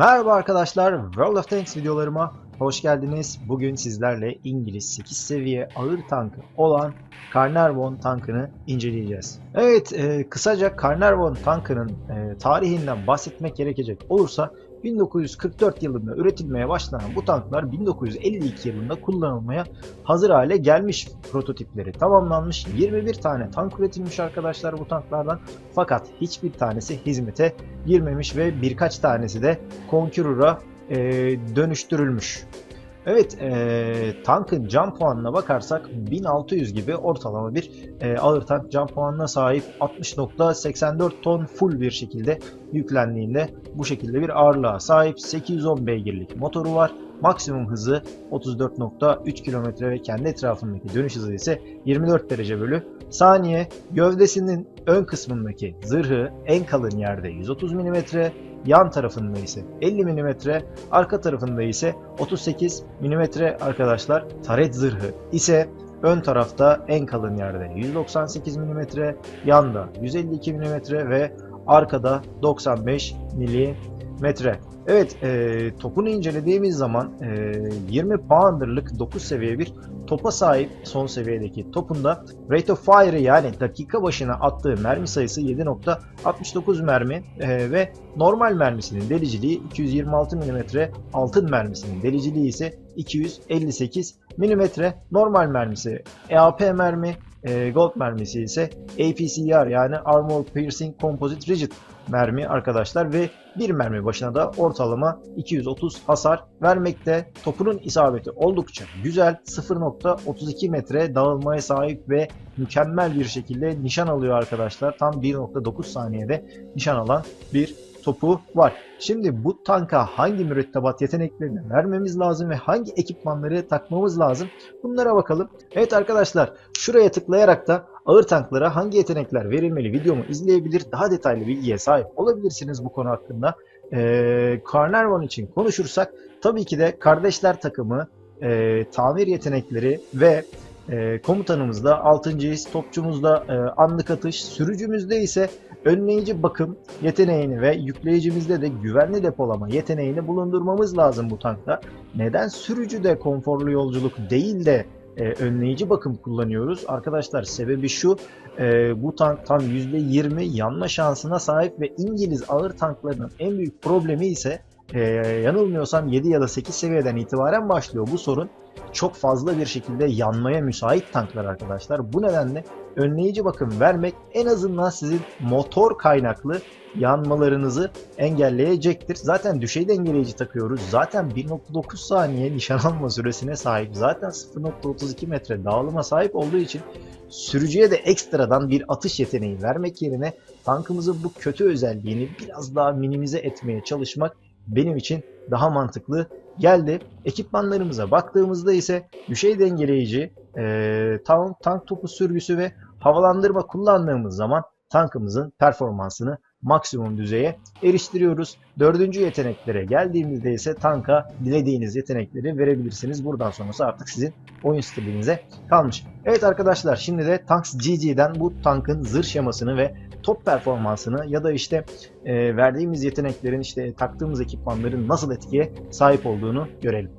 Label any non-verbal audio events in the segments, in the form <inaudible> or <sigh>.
Merhaba arkadaşlar, World of Tanks videolarıma hoş geldiniz. Bugün sizlerle İngiliz 8 seviye ağır tankı olan Carnarvon tankını inceleyeceğiz. Evet, e, kısaca Carnarvon tankının e, tarihinden bahsetmek gerekecek olursa 1944 yılında üretilmeye başlanan bu tanklar 1952 yılında kullanılmaya hazır hale gelmiş prototipleri tamamlanmış. 21 tane tank üretilmiş arkadaşlar bu tanklardan. Fakat hiçbir tanesi hizmete girmemiş ve birkaç tanesi de Conqueror'a e, dönüştürülmüş. Evet, e, tankın can puanına bakarsak 1600 gibi ortalama bir e, ağır tank can puanına sahip 60.84 ton full bir şekilde yüklendiğinde bu şekilde bir ağırlığa sahip 810 beygirlik motoru var. Maksimum hızı 34.3 km ve kendi etrafındaki dönüş hızı ise 24 derece bölü saniye. Gövdesinin ön kısmındaki zırhı en kalın yerde 130 mm, yan tarafında ise 50 mm, arka tarafında ise 38 mm arkadaşlar. Taret zırhı ise ön tarafta en kalın yerde 198 mm, yanda 152 mm ve arkada 95 mm. Evet, e, topunu incelediğimiz zaman e, 20 pounder'lık 9 seviye bir topa sahip son seviyedeki topunda rate of fire yani dakika başına attığı mermi sayısı 7.69 mermi e, ve normal mermisinin deliciliği 226 mm, altın mermisinin deliciliği ise 258 mm, normal mermisi EAP mermi, e, gold mermisi ise APCR yani Armor Piercing Composite Rigid mermi arkadaşlar ve bir mermi başına da ortalama 230 hasar vermekte. Topunun isabeti oldukça güzel. 0.32 metre dağılmaya sahip ve mükemmel bir şekilde nişan alıyor arkadaşlar. Tam 1.9 saniyede nişan alan bir topu var. Şimdi bu tanka hangi mürettebat yeteneklerini vermemiz lazım ve hangi ekipmanları takmamız lazım? Bunlara bakalım. Evet arkadaşlar şuraya tıklayarak da ağır tanklara hangi yetenekler verilmeli videomu izleyebilir, daha detaylı bilgiye sahip olabilirsiniz bu konu hakkında. Ee, Carnarvon için konuşursak tabii ki de kardeşler takımı, e, tamir yetenekleri ve e, komutanımızda 6. his, topçumuzda e, anlık atış, sürücümüzde ise önleyici bakım yeteneğini ve yükleyicimizde de güvenli depolama yeteneğini bulundurmamız lazım bu tankta. Neden sürücüde konforlu yolculuk değil de e, önleyici bakım kullanıyoruz? Arkadaşlar sebebi şu, e, bu tank tam %20 yanma şansına sahip ve İngiliz ağır tanklarının en büyük problemi ise e, yanılmıyorsam 7 ya da 8 seviyeden itibaren başlıyor bu sorun. Çok fazla bir şekilde yanmaya müsait tanklar arkadaşlar. Bu nedenle önleyici bakım vermek en azından sizin motor kaynaklı yanmalarınızı engelleyecektir. Zaten düşey dengeleyici takıyoruz. Zaten 1.9 saniye nişan alma süresine sahip. Zaten 0.32 metre dağılıma sahip olduğu için sürücüye de ekstradan bir atış yeteneği vermek yerine tankımızın bu kötü özelliğini biraz daha minimize etmeye çalışmak benim için daha mantıklı geldi. Ekipmanlarımıza baktığımızda ise düşey dengeleyici, e, tank, tank topu sürgüsü ve havalandırma kullandığımız zaman tankımızın performansını maksimum düzeye eriştiriyoruz. Dördüncü yeteneklere geldiğimizde ise tanka dilediğiniz yetenekleri verebilirsiniz. Buradan sonrası artık sizin oyun stilinize kalmış. Evet arkadaşlar şimdi de Tanks GG'den bu tankın zırh şemasını ve top performansını ya da işte e, verdiğimiz yeteneklerin işte taktığımız ekipmanların nasıl etkiye sahip olduğunu görelim.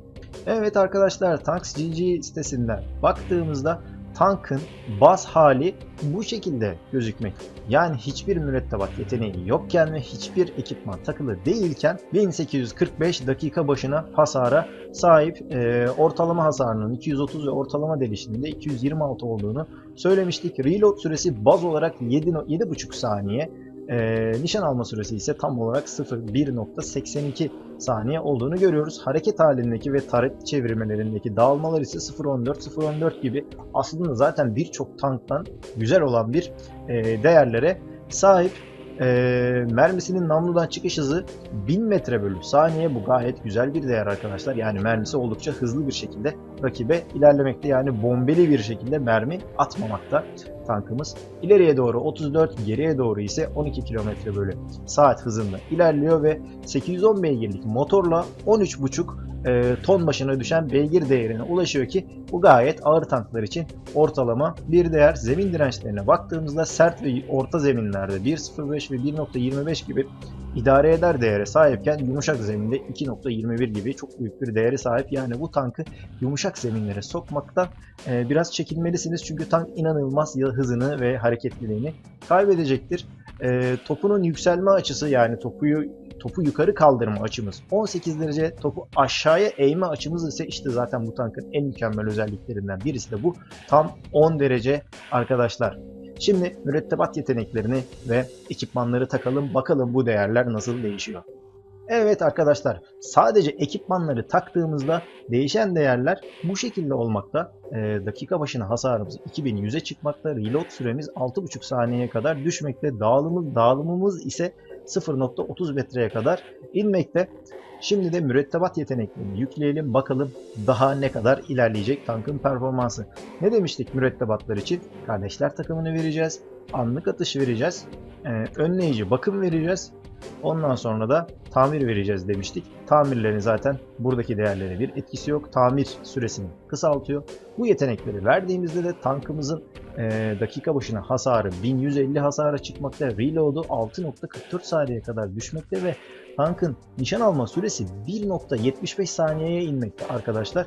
Evet arkadaşlar Tanks GG sitesinden baktığımızda tankın baz hali bu şekilde gözükmek. Yani hiçbir mürettebat yeteneği yokken ve hiçbir ekipman takılı değilken 1845 dakika başına hasara sahip e, ortalama hasarının 230 ve ortalama delişinin de 226 olduğunu söylemiştik. Reload süresi baz olarak 7 7,5 saniye. E, nişan alma süresi ise tam olarak 0.1.82 saniye olduğunu görüyoruz. Hareket halindeki ve taret çevirmelerindeki dağılmalar ise 0.14, 0.14 gibi aslında zaten birçok tanktan güzel olan bir e, değerlere sahip. E, mermisinin namludan çıkış hızı 1000 metre bölü saniye. Bu gayet güzel bir değer arkadaşlar. Yani mermisi oldukça hızlı bir şekilde rakibe ilerlemekte. Yani bombeli bir şekilde mermi atmamakta tankımız. İleriye doğru 34, geriye doğru ise 12 km bölü saat hızında ilerliyor ve 810 beygirlik motorla 13.5 e, ton başına düşen beygir değerine ulaşıyor ki bu gayet ağır tanklar için ortalama bir değer. Zemin dirençlerine baktığımızda sert ve orta zeminlerde 1.05 ve 1.25 gibi idare eder değere sahipken yumuşak zeminde 2.21 gibi çok büyük bir değeri sahip. Yani bu tankı yumuşak zeminlere sokmakta e, biraz çekinmelisiniz çünkü tank inanılmaz hızını ve hareketliliğini kaybedecektir. E, topunun yükselme açısı yani topuyu topu yukarı kaldırma açımız 18 derece, topu aşağıya eğme açımız ise işte zaten bu tankın en mükemmel özelliklerinden birisi de bu. Tam 10 derece arkadaşlar. Şimdi mürettebat yeteneklerini ve ekipmanları takalım bakalım bu değerler nasıl değişiyor. Evet arkadaşlar sadece ekipmanları taktığımızda değişen değerler bu şekilde olmakta. Ee, dakika başına hasarımız 2100'e çıkmakta. Reload süremiz 6.5 saniyeye kadar düşmekte. Dağılımımız, dağılımımız ise 0.30 metreye kadar inmekte. Şimdi de mürettebat yeteneklerini yükleyelim bakalım daha ne kadar ilerleyecek tankın performansı. Ne demiştik mürettebatlar için? Kardeşler takımını vereceğiz, anlık atış vereceğiz, e, önleyici bakım vereceğiz. Ondan sonra da tamir vereceğiz demiştik. Tamirlerin zaten buradaki değerlere bir etkisi yok. Tamir süresini kısaltıyor. Bu yetenekleri verdiğimizde de tankımızın e, dakika başına hasarı 1150 hasara çıkmakta. Reload'u 6.44 saniyeye kadar düşmekte ve tankın nişan alma süresi 1.75 saniyeye inmekte arkadaşlar.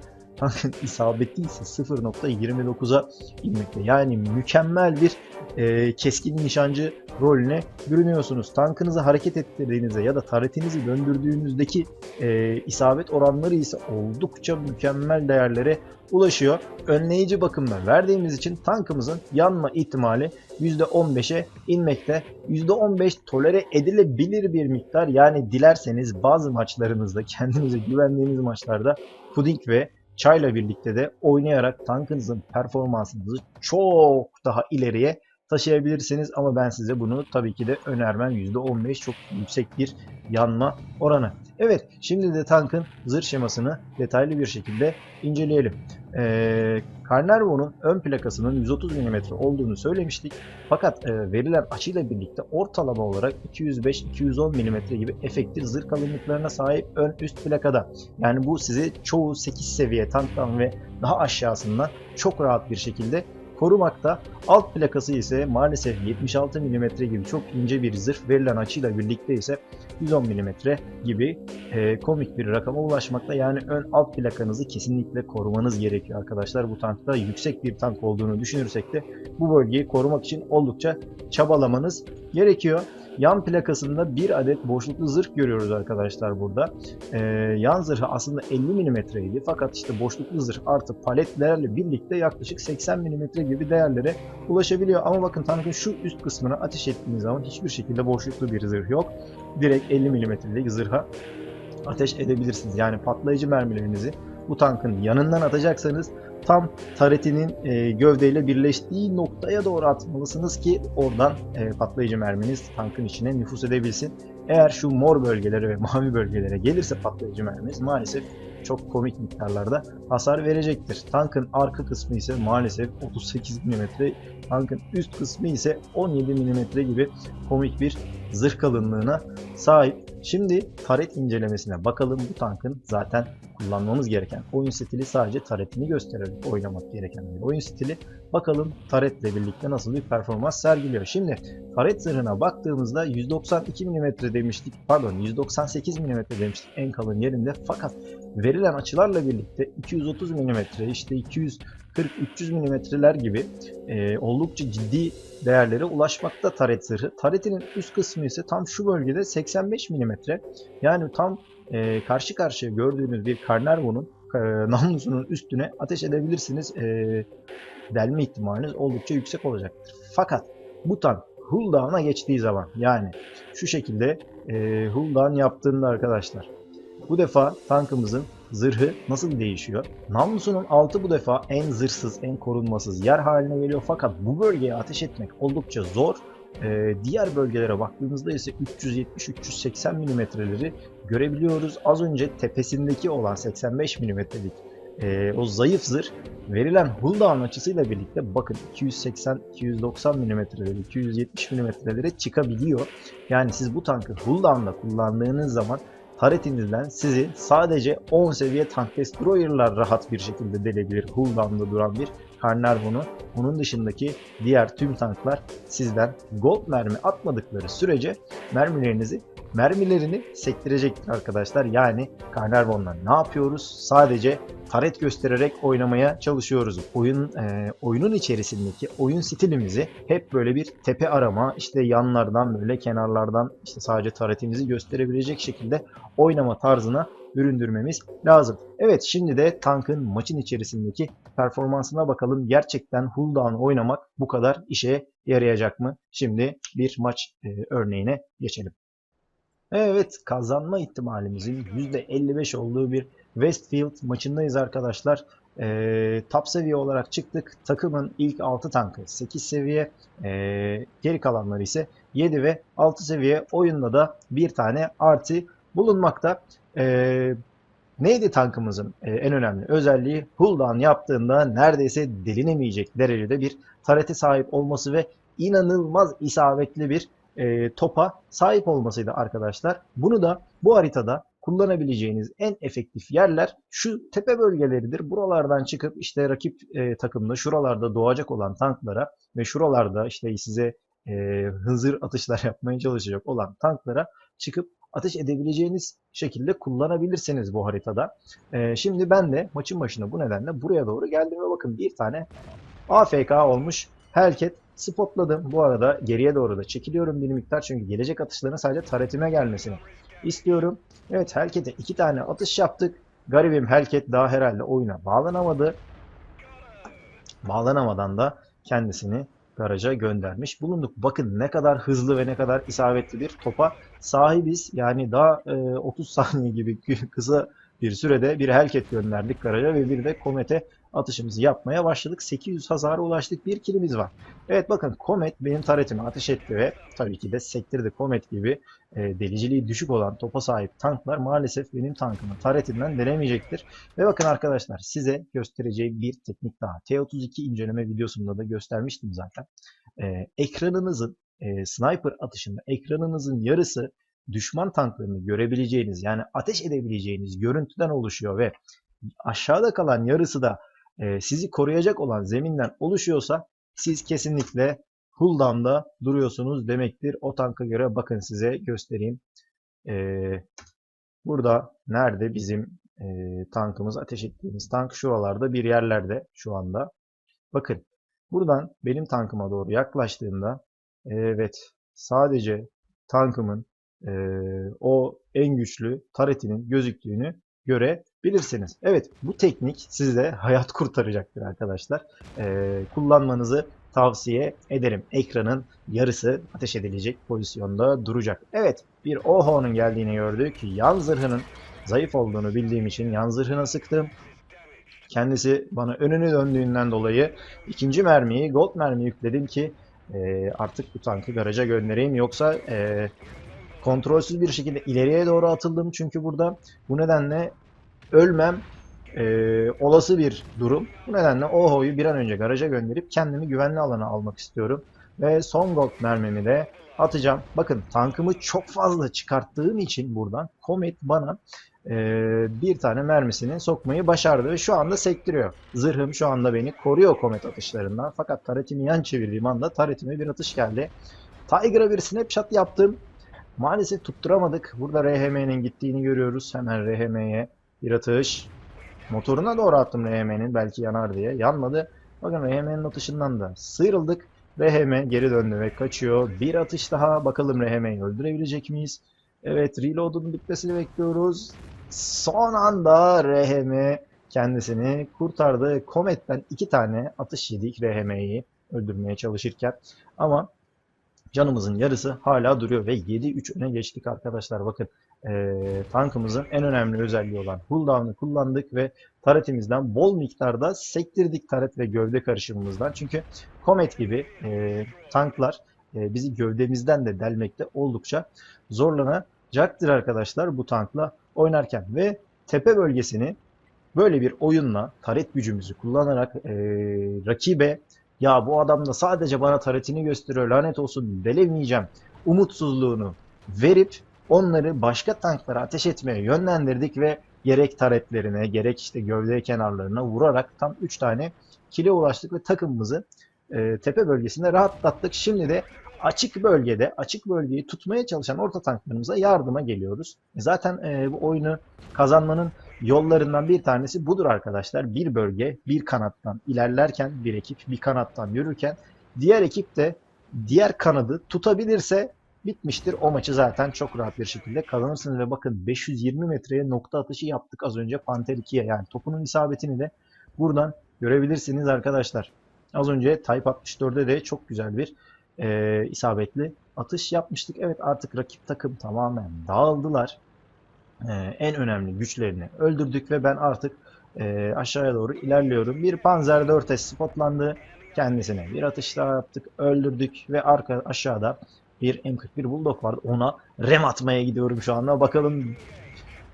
İsabeti ise 0.29'a inmekte. Yani mükemmel bir e, keskin nişancı rolüne bürünüyorsunuz. Tankınızı hareket ettirdiğinizde ya da taretinizi döndürdüğünüzdeki e, isabet oranları ise oldukça mükemmel değerlere ulaşıyor. Önleyici bakımdan verdiğimiz için tankımızın yanma ihtimali %15'e inmekte. %15 tolere edilebilir bir miktar. Yani dilerseniz bazı maçlarınızda <laughs> kendinize güvendiğiniz maçlarda puding ve çayla birlikte de oynayarak tankınızın performansınızı çok daha ileriye taşıyabilirsiniz ama ben size bunu tabii ki de önermem. %15 çok yüksek bir yanma oranı. Evet şimdi de tankın zırh şemasını detaylı bir şekilde inceleyelim. Ee, Carnarvon'un ön plakasının 130 mm olduğunu söylemiştik. Fakat e, verilen açıyla birlikte ortalama olarak 205-210 mm gibi efektif zırh kalınlıklarına sahip ön üst plakada. Yani bu sizi çoğu 8 seviye tanktan ve daha aşağısından çok rahat bir şekilde korumakta. Alt plakası ise maalesef 76 mm gibi çok ince bir zırh verilen açıyla birlikte ise 110 mm gibi e, komik bir rakama ulaşmakta. Yani ön alt plakanızı kesinlikle korumanız gerekiyor arkadaşlar. Bu tankta yüksek bir tank olduğunu düşünürsek de bu bölgeyi korumak için oldukça çabalamanız gerekiyor. Yan plakasında bir adet boşluklu zırh görüyoruz arkadaşlar burada. Ee, yan zırhı aslında 50 mm idi fakat işte boşluklu zırh artı paletlerle birlikte yaklaşık 80 mm gibi değerlere ulaşabiliyor. Ama bakın tankın şu üst kısmına ateş ettiğiniz zaman hiçbir şekilde boşluklu bir zırh yok. Direkt 50 mm'lik zırha ateş edebilirsiniz. Yani patlayıcı mermilerinizi bu tankın yanından atacaksanız tam taretinin e, gövdeyle birleştiği noktaya doğru atmalısınız ki oradan e, patlayıcı merminiz tankın içine nüfus edebilsin. Eğer şu mor bölgelere ve mavi bölgelere gelirse patlayıcı merminiz maalesef çok komik miktarlarda hasar verecektir. Tankın arka kısmı ise maalesef 38 mm, tankın üst kısmı ise 17 mm gibi komik bir zırh kalınlığına sahip. Şimdi taret incelemesine bakalım. Bu tankın zaten kullanmamız gereken oyun stili sadece taretini göstererek oynamak gereken bir oyun stili. Bakalım taretle birlikte nasıl bir performans sergiliyor. Şimdi taret zırhına baktığımızda 192 mm demiştik. Pardon 198 mm demiştik en kalın yerinde. Fakat verilen açılarla birlikte 230 mm işte 200 40-300 mm'ler gibi e, oldukça ciddi değerlere ulaşmakta taret zırhı. Taretinin üst kısmı ise tam şu bölgede 85 mm. Yani tam e, karşı karşıya gördüğünüz bir Carnarvon'un e, namlusunun üstüne ateş edebilirsiniz. E, delme ihtimaliniz oldukça yüksek olacaktır. Fakat bu tank Hulldown'a geçtiği zaman yani şu şekilde e, Hulldown yaptığında arkadaşlar bu defa tankımızın zırhı nasıl değişiyor? Namlusunun altı bu defa en zırhsız, en korunmasız yer haline geliyor. Fakat bu bölgeye ateş etmek oldukça zor. Ee, diğer bölgelere baktığımızda ise 370-380 mm'leri görebiliyoruz. Az önce tepesindeki olan 85 mm'lik e, o zayıf zırh verilen hulldown açısıyla birlikte bakın 280-290 mm'leri, 270 mm'lere çıkabiliyor. Yani siz bu tankı hulldown'da kullandığınız zaman taretinizden sizi sadece 10 seviye tank destroyer'lar rahat bir şekilde delebilir. Hulldown'da duran bir Carnarvon'u. Onun dışındaki diğer tüm tanklar sizden gold mermi atmadıkları sürece mermilerinizi mermilerini sektirecektir arkadaşlar. Yani Carnarvon'la ne yapıyoruz? Sadece taret göstererek oynamaya çalışıyoruz. Oyun e, oyunun içerisindeki oyun stilimizi hep böyle bir tepe arama, işte yanlardan böyle kenarlardan işte sadece taretimizi gösterebilecek şekilde oynama tarzına büründürmemiz lazım. Evet şimdi de tankın maçın içerisindeki performansına bakalım. Gerçekten Huldan oynamak bu kadar işe yarayacak mı? Şimdi bir maç e, örneğine geçelim. Evet kazanma ihtimalimizin %55 olduğu bir Westfield maçındayız arkadaşlar. Ee, top seviye olarak çıktık. Takımın ilk 6 tankı 8 seviye. Ee, geri kalanları ise 7 ve 6 seviye. Oyunda da bir tane artı bulunmakta. Ee, neydi tankımızın e, en önemli özelliği? Hulldown yaptığında neredeyse delinemeyecek derecede bir tarete sahip olması ve inanılmaz isabetli bir e, topa sahip olmasıydı arkadaşlar. Bunu da bu haritada kullanabileceğiniz en efektif yerler şu tepe bölgeleridir. Buralardan çıkıp işte rakip e, takımda şuralarda doğacak olan tanklara ve şuralarda işte size e, hızır atışlar <laughs> yapmaya çalışacak olan tanklara çıkıp ateş edebileceğiniz şekilde kullanabilirsiniz bu haritada. E, şimdi ben de maçın başına bu nedenle buraya doğru geldim ve bakın bir tane AFK olmuş Hellcat spotladım. Bu arada geriye doğru da çekiliyorum bir miktar çünkü gelecek atışların sadece taretime gelmesini istiyorum. Evet Hellcat'e iki tane atış yaptık. Garibim Hellcat daha herhalde oyuna bağlanamadı. Bağlanamadan da kendisini garaja göndermiş bulunduk. Bakın ne kadar hızlı ve ne kadar isabetli bir topa sahibiz. Yani daha e, 30 saniye gibi kısa bir sürede bir Hellcat gönderdik garaja ve bir de Comet'e atışımızı yapmaya başladık. 800 hasara ulaştık. Bir kilimiz var. Evet bakın Comet benim taretimi ateş etti ve tabii ki de sektirdi. Comet gibi e, deliciliği düşük olan topa sahip tanklar maalesef benim tankımın taretinden denemeyecektir. Ve bakın arkadaşlar size göstereceğim bir teknik daha. T32 inceleme videosunda da göstermiştim zaten. E, ekranınızın e, sniper atışında ekranınızın yarısı düşman tanklarını görebileceğiniz yani ateş edebileceğiniz görüntüden oluşuyor ve aşağıda kalan yarısı da e, sizi koruyacak olan zeminden oluşuyorsa siz kesinlikle Huldan'da duruyorsunuz demektir. O tanka göre bakın size göstereyim. E, burada nerede bizim e, tankımız ateş ettiğimiz tank şuralarda bir yerlerde şu anda. Bakın buradan benim tankıma doğru yaklaştığımda evet sadece tankımın o en güçlü taretinin gözüktüğünü görebilirsiniz. Evet bu teknik size hayat kurtaracaktır arkadaşlar. E, kullanmanızı tavsiye ederim. Ekranın yarısı ateş edilecek pozisyonda duracak. Evet bir Oho'nun geldiğini gördük. Yan zırhının zayıf olduğunu bildiğim için yan zırhına sıktım. Kendisi bana önünü döndüğünden dolayı ikinci mermiyi, gold mermi yükledim ki e, artık bu tankı garaja göndereyim. Yoksa e, kontrolsüz bir şekilde ileriye doğru atıldım çünkü burada bu nedenle ölmem e, olası bir durum. Bu nedenle Oho'yu bir an önce garaja gönderip kendimi güvenli alana almak istiyorum. Ve son gold mermimi de atacağım. Bakın tankımı çok fazla çıkarttığım için buradan Comet bana e, bir tane mermisini sokmayı başardı ve şu anda sektiriyor. Zırhım şu anda beni koruyor Comet atışlarından. Fakat taretimi yan çevirdiğim anda taretime bir atış geldi. Tiger'a bir snapshot yaptım. Maalesef tutturamadık. Burada RHM'nin gittiğini görüyoruz. Hemen RHM'ye bir atış. Motoruna doğru attım RHM'nin belki yanar diye. Yanmadı. Bakın RHM'nin atışından da sıyrıldık. RHM geri döndü ve kaçıyor. Bir atış daha. Bakalım RHM'yi öldürebilecek miyiz? Evet reload'un bitmesini bekliyoruz. Son anda RHM kendisini kurtardı. Comet'ten iki tane atış yedik RHM'yi öldürmeye çalışırken. Ama canımızın yarısı hala duruyor ve 7-3 öne geçtik arkadaşlar. Bakın e, tankımızın en önemli özelliği olan cooldown'ı kullandık ve taretimizden bol miktarda sektirdik taret ve gövde karışımımızdan. Çünkü Comet gibi e, tanklar e, bizi gövdemizden de delmekte oldukça zorlanacaktır arkadaşlar bu tankla oynarken. Ve tepe bölgesini böyle bir oyunla taret gücümüzü kullanarak e, rakibe ya bu adam da sadece bana taretini gösteriyor lanet olsun delemeyeceğim umutsuzluğunu verip onları başka tanklara ateş etmeye yönlendirdik ve gerek taretlerine gerek işte gövde kenarlarına vurarak tam 3 tane kile ulaştık ve takımımızı e, tepe bölgesinde rahatlattık. Şimdi de açık bölgede, açık bölgeyi tutmaya çalışan orta tanklarımıza yardıma geliyoruz. E, Zaten e, bu oyunu kazanmanın yollarından bir tanesi budur arkadaşlar. Bir bölge, bir kanattan ilerlerken bir ekip, bir kanattan yürürken diğer ekip de diğer kanadı tutabilirse bitmiştir. O maçı zaten çok rahat bir şekilde kazanırsınız ve bakın 520 metreye nokta atışı yaptık az önce Panter 2'ye. Yani topunun isabetini de buradan görebilirsiniz arkadaşlar. Az önce Type 64'de de çok güzel bir e, isabetli atış yapmıştık. Evet artık rakip takım tamamen dağıldılar. E, en önemli güçlerini öldürdük ve ben artık e, aşağıya doğru ilerliyorum. Bir Panzer 4S spotlandı. Kendisine bir atış daha yaptık. Öldürdük ve arka aşağıda bir M41 Bulldog vardı. Ona rem atmaya gidiyorum şu anda. Bakalım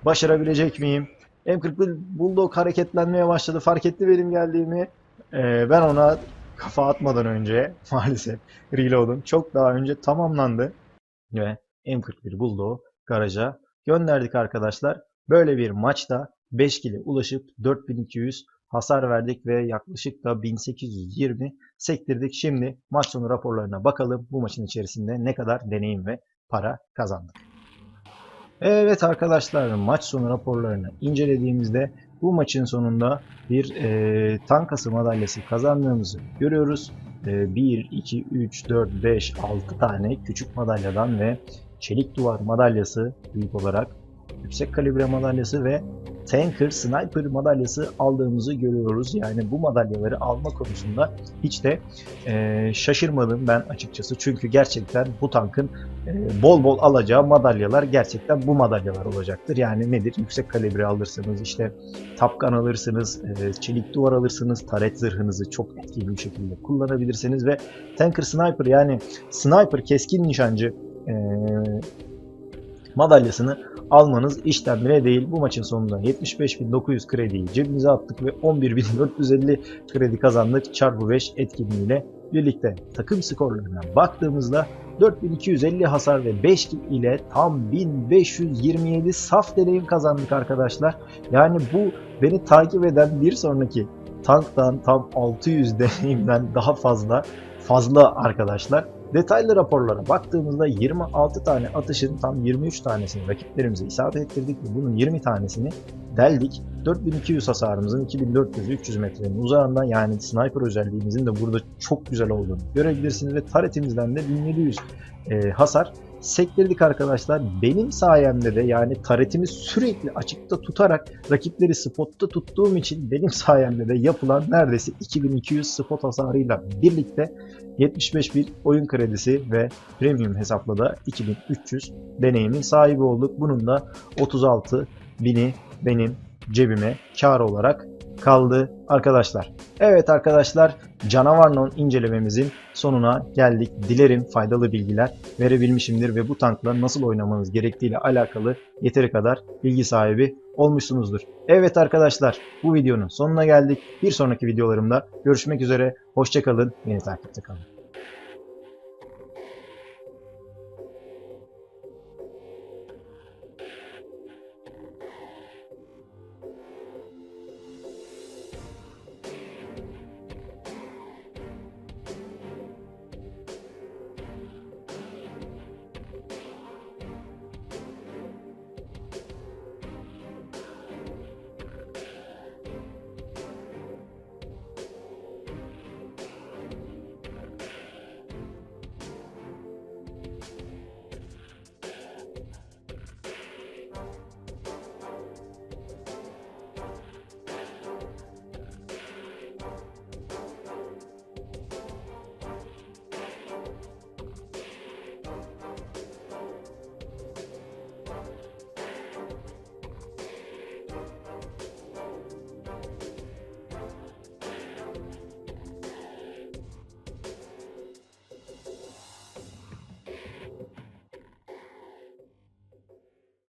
başarabilecek miyim? M41 Bulldog hareketlenmeye başladı. Fark etti benim geldiğimi. Ee, ben ona kafa atmadan önce <laughs> maalesef reload'um çok daha önce tamamlandı. Ve M41 Bulldog'u garaja gönderdik arkadaşlar. Böyle bir maçta 5 kile ulaşıp 4200 hasar verdik ve yaklaşık da 1820 sektirdik. Şimdi maç sonu raporlarına bakalım. Bu maçın içerisinde ne kadar deneyim ve para kazandık. Evet arkadaşlar maç sonu raporlarını incelediğimizde bu maçın sonunda bir e, tankası madalyası kazandığımızı görüyoruz. E, 1, 2, 3, 4, 5, 6 tane küçük madalyadan ve çelik duvar madalyası büyük olarak yüksek kalibre madalyası ve Tanker Sniper madalyası aldığımızı görüyoruz. Yani bu madalyaları alma konusunda hiç de e, şaşırmadım ben açıkçası. Çünkü gerçekten bu tankın e, bol bol alacağı madalyalar gerçekten bu madalyalar olacaktır. Yani nedir? Yüksek kalibre alırsınız, işte tapkan alırsınız, e, çelik duvar alırsınız, taret zırhınızı çok etkili bir şekilde kullanabilirsiniz ve Tanker Sniper yani Sniper keskin nişancı e, madalyasını almanız işten bile değil. Bu maçın sonunda 75.900 krediyi cebimize attık ve 11.450 kredi kazandık çarpı 5 etkinliğiyle birlikte. Takım skorlarına baktığımızda 4250 hasar ve 5 kill ile tam 1527 saf deneyim kazandık arkadaşlar. Yani bu beni takip eden bir sonraki tanktan tam 600 deneyimden daha fazla fazla arkadaşlar. Detaylı raporlara baktığımızda 26 tane atışın tam 23 tanesini rakiplerimize isabet ettirdik ve bunun 20 tanesini deldik. 4200 hasarımızın 2400-300 metrenin uzağından yani sniper özelliğimizin de burada çok güzel olduğunu görebilirsiniz ve taretimizden de 1700 e, hasar sektirdik arkadaşlar. Benim sayemde de yani taretimi sürekli açıkta tutarak rakipleri spotta tuttuğum için benim sayemde de yapılan neredeyse 2200 spot hasarıyla birlikte 75 bir oyun kredisi ve premium hesapla da 2300 deneyimin sahibi olduk. Bunun da 36 bini benim cebime kar olarak kaldı arkadaşlar. Evet arkadaşlar Canavarnon incelememizin sonuna geldik. Dilerim faydalı bilgiler verebilmişimdir ve bu tankla nasıl oynamanız gerektiğiyle alakalı yeteri kadar bilgi sahibi olmuşsunuzdur. Evet arkadaşlar bu videonun sonuna geldik. Bir sonraki videolarımda görüşmek üzere. Hoşçakalın. Beni takipte kalın.